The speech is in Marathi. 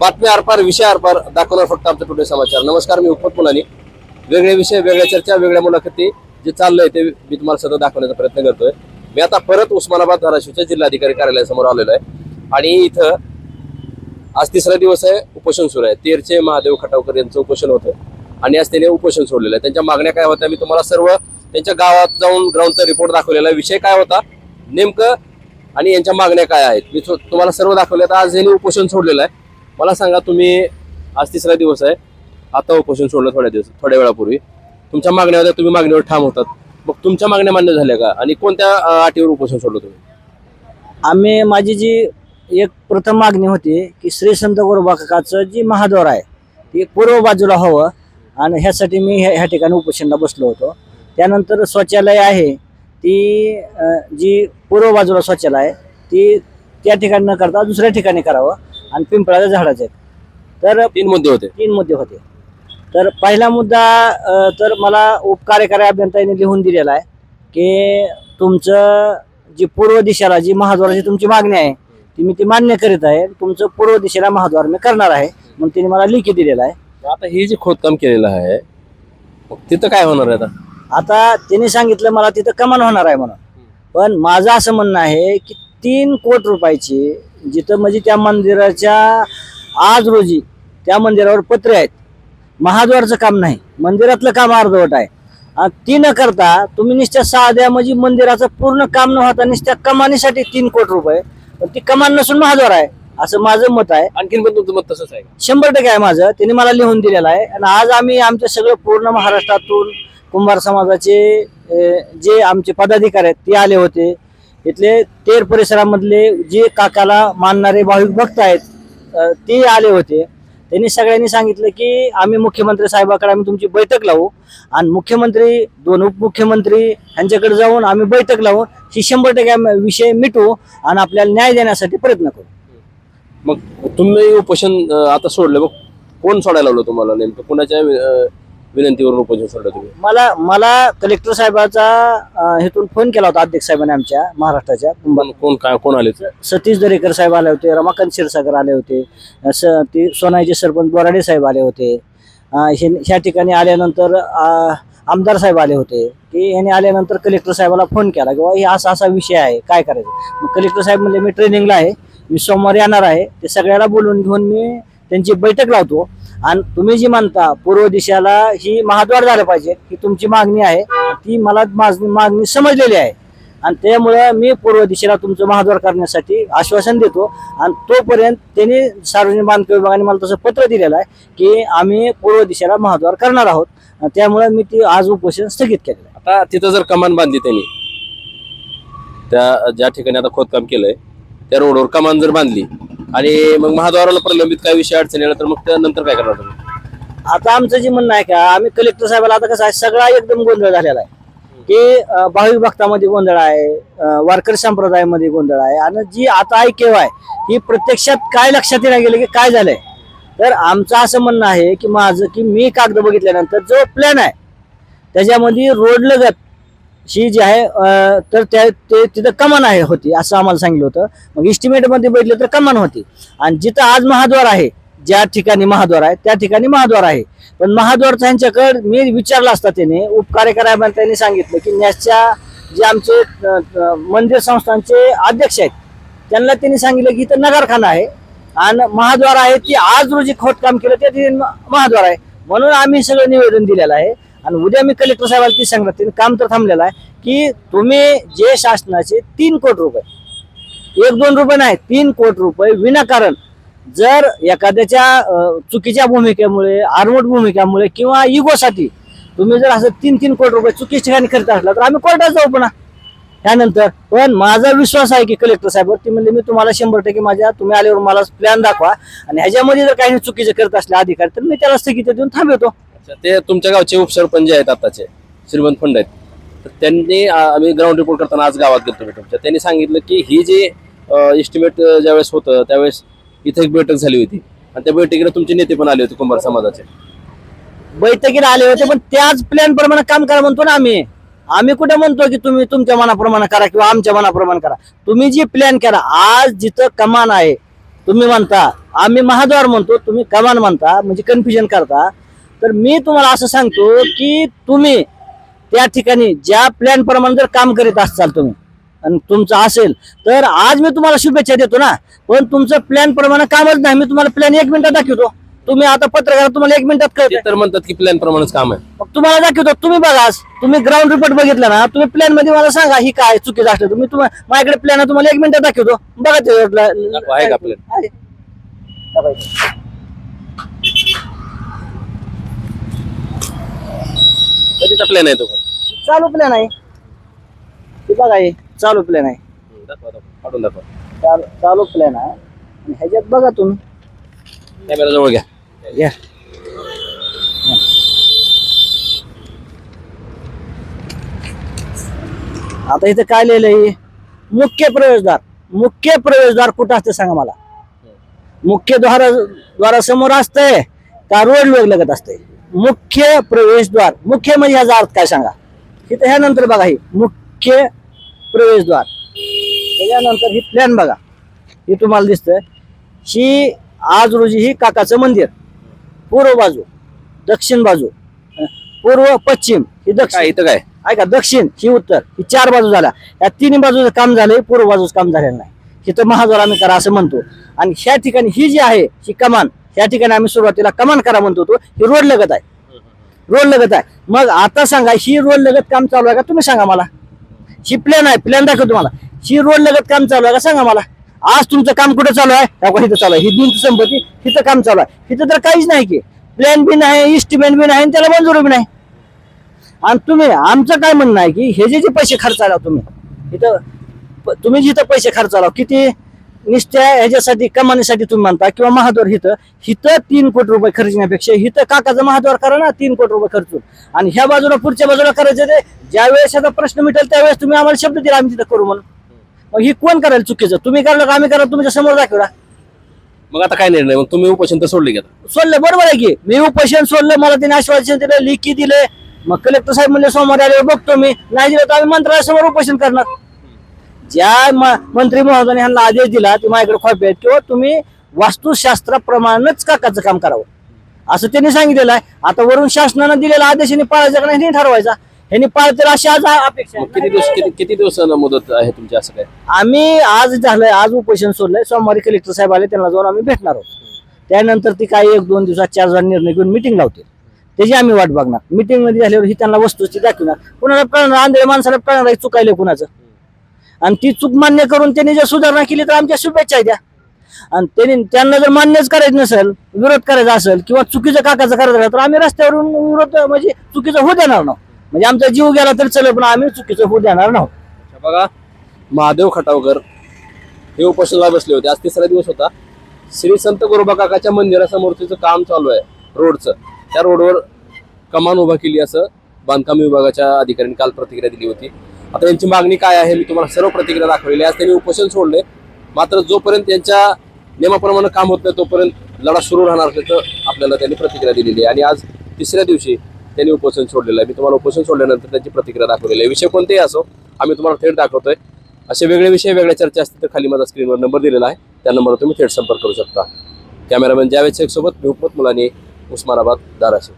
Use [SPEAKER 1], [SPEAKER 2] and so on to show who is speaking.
[SPEAKER 1] बातमी आरपार विषय आरपार दाखवणार फक्त आमचा टुडे समाचार. नमस्कार मी उपत मुलानी वेगळे विषय वेगळ्या चर्चा वेगळ्या मुलाखती जे चाललंय ते मी तुम्हाला सतत दाखवण्याचा प्रयत्न करतोय. मी आता परत उस्मानाबाद धाराशिवच्या जिल्हाधिकारी कार्यालयासमोर आलेलो आहे. आणि इथं आज तिसरा दिवस आहे उपोषण सुरू आहे. तेरचे महादेव खटावकर यांचं उपोषण होतं. आणि आज त्यांनी उपोषण सोडलेलं आहे. त्यांच्या मागण्या काय होत्या मी तुम्हाला सर्व त्यांच्या गावात जाऊन ग्राउंडचा रिपोर्ट दाखवलेला आहे. विषय काय होता नेमकं आणि यांच्या मागण्या काय आहेत मी तुम्हाला सर्व दाखवले. तर आज यांनी उपोषण सोडलेलं आहे. मला सांगा तुम्ही आज तिसरा दिवस आहे. आता उपोषण सोडलं थोड्या दिवस थोड्या वेळापूर्वी. तुमच्या मागण्या होत्या तुम्ही मागणीवर ठाम होतात. मग तुमच्या मागण्या मान्य झाल्या का? आणि कोणत्या अटीवर उपोषण सोडलं तुम्ही?
[SPEAKER 2] आम्ही माझी जी एक प्रथम मागणी होती की श्री संत गोरबाकाचं जी महाद्वार आहे ती पूर्व बाजूला हवं. आणि ह्यासाठी मी ह्या ह्या ठिकाणी उपोषणला बसलो होतो. त्यानंतर शौचालय आहे ती जी पूर्व बाजूला शौचालय आहे ती त्या ठिकाणी न करता दुसऱ्या ठिकाणी करावं. आणि पिंपळाच्या झाडाचे तर
[SPEAKER 1] तीन मुद्दे होते.
[SPEAKER 2] तीन मुद्दे होते. तर पहिला मुद्दा अ, तर मला उपकार्यकारी अभियंत्याने लिहून दिलेला आहे की तुमचं जी पूर्व दिशेला जी महाद्वाराची तुमची मागणी आहे ती मी ती मान्य करीत आहे. तुमचं पूर्व दिशेला महाद्वार मी करणार आहे म्हणून तिने मला लिखी दिलेला आहे.
[SPEAKER 1] आता हे जे खोदकाम केलेलं आहे मग तिथं काय होणार आहे आता?
[SPEAKER 2] आता तिने सांगितलं मला तिथं कमान होणार आहे म्हणून. पण माझं असं म्हणणं आहे की तीन कोटी रुपयाची जिथं म्हणजे त्या मंदिराच्या आज रोजी त्या मंदिरावर पत्रे आहेत. महाद्वारचं काम नाही मंदिरातलं काम अर्धवट आहे. ती न करता तुम्ही नुसत्या साध्या म्हणजे मंदिराचं पूर्ण काम न होता नुसत्या कमानीसाठी तीन कोटी रुपये पण ती कमान नसून महाद्वार आहे असं माझं मत आहे.
[SPEAKER 1] आणखीन पण तुमचं मत तसंच आहे?
[SPEAKER 2] शंभर टक्के आहे माझं त्यांनी मला लिहून दिलेलं आहे. आणि आज आम्ही आमचे सगळं पूर्ण महाराष्ट्रातून कुंभार समाजाचे जे आमचे पदाधिकारी आहेत ते आले होते. इथले तेर परिसरामधले जे काकाला मानणारे भाविक भक्त आहेत ते आले होते. त्यांनी सगळ्यांनी सांगितलं की आम्ही मुख्यमंत्री साहेबाकडे आम्ही तुमची बैठक लावू आणि मुख्यमंत्री दोन उपमुख्यमंत्री यांच्याकडे जाऊन आम्ही बैठक लावून ही शंभर टक्के विषय मिटवू आणि आपल्याला न्याय देण्यासाठी प्रयत्न करू.
[SPEAKER 1] मग तुम्ही उपोषण आता सोडलं. मग कोण सोडायला लावलं तुम्हाला नेमकं? कोणाच्या विनंतीवरून उपोषण सोडलं तुम्ही.
[SPEAKER 2] मला मला कलेक्टर साहेबाचा हेतून फोन केला होता अध्यक्ष साहेबांनी आमच्या महाराष्ट्राच्या.
[SPEAKER 1] कोण कोण काय कोण आले
[SPEAKER 2] सतीश दरेकर साहेब आले होते रमाकांत क्षीरसागर आले होते ते सोनाईचे सरपंच बोराडे साहेब आले होते. अं, हे ह्या ठिकाणी आल्यानंतर अं, आमदार साहेब आले होते. की यांनी आल्यानंतर कलेक्टर साहेबाला फोन केला की बाबा हे असा असा विषय आहे काय करायचं? मग कलेक्टर साहेब म्हणले मी ट्रेनिंगला आहे मी सोमवारी येणार आहे ते सगळ्याला बोलून घेऊन मी त्यांची बैठक लावतो. आणि तुम्ही जी म्हणता पूर्व दिशेला ही महाद्वार झालं पाहिजे ही तुमची मागणी आहे ती मला मागणी मागणी समजलेली आहे. आणि त्यामुळं मी पूर्व दिशेला तुमचं महाद्वार करण्यासाठी आश्वासन देतो. आणि तोपर्यंत त्यांनी सार्वजनिक बांधकाम विभागाने मला तसं पत्र दिलेलं आहे की आम्ही पूर्व दिशेला महाद्वार करणार आहोत. आणि त्यामुळे मी ती आज उपोषण स्थगित केलेलं आहे.
[SPEAKER 1] आता तिथं जर कमान बांधली त्यांनी त्या ज्या ठिकाणी आता खोदकाम केलंय त्या रोडवर कमान जर बांधली आणि मग महाद्वाराला प्रलंबित काय विषय अडचणी आला तर मग त्यानंतर काय करणार तुम्ही?
[SPEAKER 2] आता आमचं जे म्हणणं आहे का आम्ही कलेक्टर साहेबाला आता कसं आहे सगळा एकदम गोंधळ झालेला आहे. की भाविक भक्तामध्ये गोंधळ आहे वारकरी संप्रदायामध्ये गोंधळ आहे. आणि जी आता ऐकेव आहे ही प्रत्यक्षात काय लक्षात येणार गेलं की काय झालंय? तर आमचं असं म्हणणं आहे की माझं की मी कागद बघितल्यानंतर जो प्लॅन आहे त्याच्यामध्ये रोड लगत शी जी आहे तर त्या ते तिथं कमान आहे होती असं आम्हाला सांगितलं होतं. मग इस्टिमेटमध्ये बघितलं तर कमान होती. आणि जिथं आज महाद्वार आहे ज्या ठिकाणी महाद्वार आहे त्या ठिकाणी महाद्वार आहे. पण महाद्वार त्यांच्याकडे मी विचारलं असता त्याने उपकार्यकरांना त्यांनी सांगितलं की न्यासच्या जे आमचे मंदिर संस्थांचे अध्यक्ष आहेत त्यांना त्यांनी सांगितलं की इथं नगरखाना आहे. आणि महाद्वार आहे ती आज रोजी खोदकाम केलं त्या महाद्वार आहे. म्हणून आम्ही सगळं निवेदन दिलेलं आहे. आणि उद्या मी कलेक्टर साहेबाला ती सांगणार त्यांनी काम तर थांबलेलं आहे की तुम्ही जे शासनाचे तीन कोटी रुपये एक दोन रुपये नाही तीन कोटी रुपये विनाकारण जर एखाद्याच्या चुकीच्या भूमिकेमुळे आरमोट भूमिकेमुळे किंवा इगोसाठी तुम्ही जर असं तीन तीन कोटी रुपये चुकीच्या ठिकाणी करत असला तर आम्ही कोर्टात जाऊ पुन्हा. त्यानंतर पण माझा विश्वास आहे की कलेक्टर साहेब ती म्हणजे मी तुम्हाला शंभर टक्के माझ्या तुम्ही आल्यावर मला प्लॅन दाखवा आणि ह्याच्यामध्ये जर काही चुकीचे करत असले अधिकारी तर मी त्याला स्थगिती देऊन थांबवतो.
[SPEAKER 1] ते तुमच्या गावचे उपसरपंच जे आहेत आताचे श्रीमंत फंड आहेत. तर त्यांनी आम्ही ग्राउंड रिपोर्ट करताना आज गावात गेलो तुम्ही तुमच्या त्यांनी सांगितलं की ही जी एस्टिमेट ज्यावेळेस होतं त्यावेळेस इथे एक बैठक झाली होती. आणि त्या बैठकीला तुमचे नेते पण आले होते कुंभार समाजाचे.
[SPEAKER 2] बैठकीला आले होते पण त्याच प्लॅन प्रमाणे काम करा म्हणतो ना आम्ही. आम्ही कुठे म्हणतो की तुम्ही तुमच्या मनाप्रमाणे करा किंवा आमच्या मनाप्रमाणे करा. तुम्ही जी प्लॅन करा आज जिथं कमान आहे तुम्ही म्हणता आम्ही महाद्वार म्हणतो तुम्ही कमान म्हणता म्हणजे कन्फ्युजन करता. तर मी तुम्हाला असं सांगतो की तुम्ही त्या ठिकाणी ज्या प्लॅन प्रमाणे जर काम करीत असाल तुम्ही आणि तुमचं असेल तर आज मी तुम्हाला शुभेच्छा देतो ना. पण तुमचं प्लॅन प्रमाणे कामच नाही. मी तुम्हाला प्लॅन एक मिनिटात दाखवतो. तुम्ही आता पत्रकार तुम्हाला एक मिनिटात कळत
[SPEAKER 1] तर म्हणतात की प्लॅन प्रमाणेच काम आहे.
[SPEAKER 2] मग तुम्हाला दाखवतो. तुम्ही बघा. तुम्ही ग्राउंड रिपोर्ट बघितला ना तुम्ही प्लॅनमध्ये मला सांगा ही काय चुकीचं असलं तुम्ही तुम्हाला माझ्याकडे प्लॅन तुम्हाला एक मिनिटात दाखवतो. बघा ते
[SPEAKER 1] आहे का plan? कधीचा प्लॅन आहे तो पण.
[SPEAKER 2] चालू प्लॅन आहे. हे बघा हे चालू प्लॅन आहे.
[SPEAKER 1] हम्म, दाखवा दाखवा. काढून दाखवा.
[SPEAKER 2] चालू चालू प्लॅन आहे. आणि ह्याच्यात बघा तुम्ही.
[SPEAKER 1] कॅमेरा जवळ घ्या.
[SPEAKER 2] घ्या आता इथं काय लिहिलंय? मुख्य प्रवेशद्वार. मुख्य प्रवेशद्वार कुठं असतं सांगा मला. मुख्य द्वारा द्वारासमोर असतंय का रोड लोक लगत असतंय? मुख्य प्रवेशद्वार मुख्य म्हणजे ह्याचा अर्थ काय सांगा? इथं ह्यानंतर बघा ही मुख्य प्रवेशद्वार. त्याच्यानंतर ही प्लॅन बघा. ही तुम्हाला दिसतंय. ही आज रोजी ही काकाचं मंदिर. पूर्व बाजू दक्षिण बाजू. पूर्व पश्चिम ही दक्षिण.
[SPEAKER 1] इथं काय?
[SPEAKER 2] ऐका दक्षिण ही उत्तर. ही चार बाजू झाल्या. या तिन्ही बाजूचं काम झालंय पूर्व बाजूचं काम झालेलं नाही. इथं महाद्वार आम्ही करा असं म्हणतो. आणि ह्या ठिकाणी ही जी आहे ही कमान या ठिकाणी आम्ही सुरुवातीला कमान करा म्हणतो होतो ही रोड लगत आहे. रोड लगत आहे. मग आता सांगा ही रोड लगत काम चालू आहे का? तुम्ही सांगा मला. ही प्लॅन आहे प्लॅन दाखव तुम्हाला. ही रोड लगत काम चालू आहे का? सांगा मला. आज तुमचं काम कुठं चालू आहे? हा इथं चालू आहे? ही बिन संपत्ती हिथं काम चालू आहे. हिथं तर काहीच नाही की. प्लॅन बी नाही इस्टिमेंट बी नाही आणि त्याला मंजूर बी नाही. आणि तुम्ही आमचं काय म्हणणं आहे की हे जे जे पैसे खर्चाला तुम्ही इथं प- तुम्ही जिथं पैसे खर्चाला किती निश्चय ह्याच्यासाठी कमानीसाठी तुम्ही म्हणता किंवा महाद्वार हिथं हिथं तीन कोटी रुपये खर्चण्यापेक्षा हिथं काकाचं महाद्वार करा ना तीन कोटी रुपये खर्चून आणि ह्या बाजूला पुढच्या बाजूला करायचं ते ज्या वेळेस ह्याचा प्रश्न मिटेल त्यावेळेस तुम्ही आम्हाला शब्द दिला आम्ही तिथं करू म्हणून. मग ही कोण करायला चुकीचं? तुम्ही करायला का आम्ही करायला तुमच्यासमोर दाखवला.
[SPEAKER 1] मग आता काय निर्णय? मग तुम्ही उपोषण तर सोडले घेता
[SPEAKER 2] सोडलं बरोबर आहे की. मी उपोषण सोडलं मला त्यांनी आश्वासन दिलं लिखी दिले. मग कलेक्टर साहेब म्हणले सोमवारी आल्यावर बघतो मी. नाही दिलं तर आम्ही मंत्रालयासमोर उपोषण करणार. ज्या मंत्री महोदयाने ह्यांना आदेश दिला ते माझ्याकडे कॉपी आहेत किंवा तुम्ही वास्तुशास्त्राप्रमाणेच काकाचं काम करावं. असं त्यांनी सांगितलेलं आहे. आता वरून शासनानं दिलेला आदेश यांनी पाळायचा का नाही ठरवायचा. ह्यांनी पाळतील अशी आज अपेक्षा आहे.
[SPEAKER 1] किती दिवस किती किती दिवसांना मुदत आहे तुमची असं काय?
[SPEAKER 2] आम्ही आज झालंय आज उपोषण सोडलंय. सोमवारी कलेक्टर साहेब आले त्यांना जाऊन आम्ही भेटणार आहोत. त्यानंतर ती काही एक दोन दिवसात चार जण निर्णय घेऊन मिटिंग लावतील. त्याची आम्ही वाट बघणार. मिटिंगमध्ये झाल्यावर ही त्यांना वस्तूची दाखवणार. कुणाला कळणार? आंधळे माणसाला कळणार आहे चुकायले कुणाचं? आणि ती चूक मान्य करून त्यांनी जर सुधारणा केली तर आमच्या शुभेच्छा द्या आणि त्यांनी त्यांना जर मान्यच करायचं नसेल विरोध करायचा असेल किंवा चुकीचं काकाचं करायचं असेल, तर आम्ही रस्त्यावरून विरोध म्हणजे चुकीचं होऊ देणार नाव म्हणजे आमचा जीव गेला तर चल पण आम्ही चुकीचं होऊ देणार
[SPEAKER 1] नाव बघा महादेव खटावकर हे उपोषणाला बसले होते. आज तिसरा दिवस होता. श्री संत गुरुबा काकाच्या मंदिरासमोरतीचं काम चालू आहे रोडचं. त्या रोडवर कमान उभा केली असं बांधकाम विभागाच्या अधिकाऱ्यांनी काल प्रतिक्रिया दिली होती. आता यांची मागणी काय आहे मी तुम्हाला सर्व प्रतिक्रिया दाखवलेली आहे. आज त्यांनी उपोषण सोडले. मात्र जोपर्यंत त्यांच्या नियमाप्रमाणे काम होत नाही तोपर्यंत लढा सुरू राहणार असल्याचं आपल्याला त्यांनी प्रतिक्रिया दिलेली आहे. आणि आज तिसऱ्या दिवशी त्यांनी उपोषण सोडलेलं आहे. मी तुम्हाला उपोषण सोडल्यानंतर त्यांची प्रतिक्रिया दाखवलेली आहे. विषय कोणतेही असो आम्ही तुम्हाला थेट दाखवतोय. असे वेगळे विषय वेगळ्या चर्चा असतील तर खाली माझा स्क्रीनवर नंबर दिलेला आहे. त्या नंबरवर तुम्ही थेट संपर्क करू शकता. कॅमेरामॅन जावेद शेख सोबत मी हुकमत मुलानी उस्मानाबाद धाराशिव.